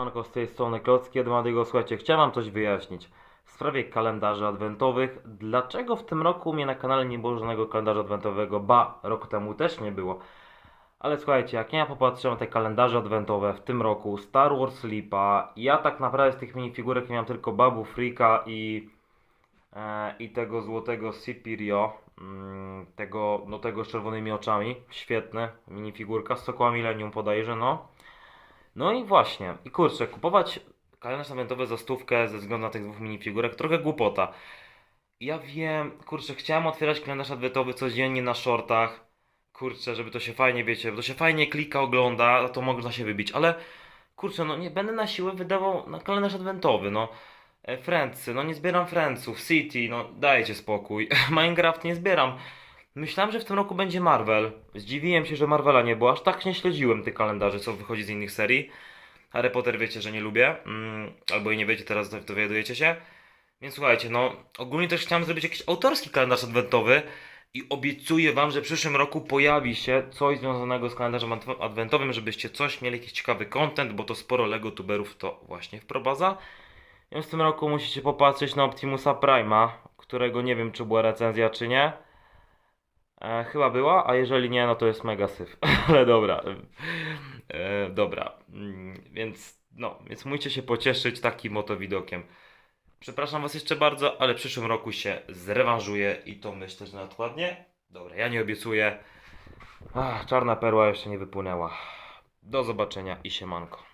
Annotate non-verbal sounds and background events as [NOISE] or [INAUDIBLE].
Manko z tej strony Klocki Edmadiego. Słuchajcie, chciałem coś wyjaśnić w sprawie kalendarzy adwentowych. Dlaczego w tym roku mnie na kanale nie było żadnego kalendarza adwentowego? Ba, rok temu też nie było. Ale słuchajcie, jak ja popatrzyłem na te kalendarze adwentowe w tym roku, Star Wars Lipa, ja tak naprawdę z tych minifigurek miałem tylko Babu Freaka i, e, i tego złotego Sipirio, mm, tego, no tego z czerwonymi oczami, świetne, minifigurka z Sokoła Millennium podajże, no. No i właśnie, i kurczę, kupować kalendarz adwentowy za stówkę ze względu na tych dwóch minifigurek, trochę głupota. Ja wiem, kurczę, chciałem otwierać kalendarz adwentowy codziennie na shortach, kurczę, żeby to się fajnie, wiecie, bo to się fajnie klika, ogląda, to można się wybić, ale kurczę, no nie będę na siłę wydawał na kalendarz adwentowy, no. E, Friendsy, no nie zbieram Friendsów, City, no dajcie spokój, [LAUGHS] Minecraft nie zbieram. Myślałem, że w tym roku będzie Marvel. Zdziwiłem się, że Marvela nie było. Aż tak nie śledziłem tych kalendarzy, co wychodzi z innych serii. Harry Potter wiecie, że nie lubię. Mm, albo i nie wiecie, teraz dowiadujecie się. Więc słuchajcie, no ogólnie też chciałem zrobić jakiś autorski kalendarz adwentowy. I obiecuję wam, że w przyszłym roku pojawi się coś związanego z kalendarzem adw- adwentowym, żebyście coś mieli, jakiś ciekawy content, bo to sporo Lego tuberów to właśnie wprowadza. Więc w tym roku musicie popatrzeć na Optimusa Prime'a, którego nie wiem, czy była recenzja, czy nie. E, chyba była, a jeżeli nie, no to jest mega syf. [LAUGHS] Ale dobra. E, dobra. Mm, Więc no, więc musicie się pocieszyć takim oto widokiem. Przepraszam was jeszcze bardzo, ale w przyszłym roku się zrewanżuję i to myślę, że nawet ładnie. Dobra, ja nie obiecuję. Ach, czarna perła jeszcze nie wypłynęła. Do zobaczenia i siemanko.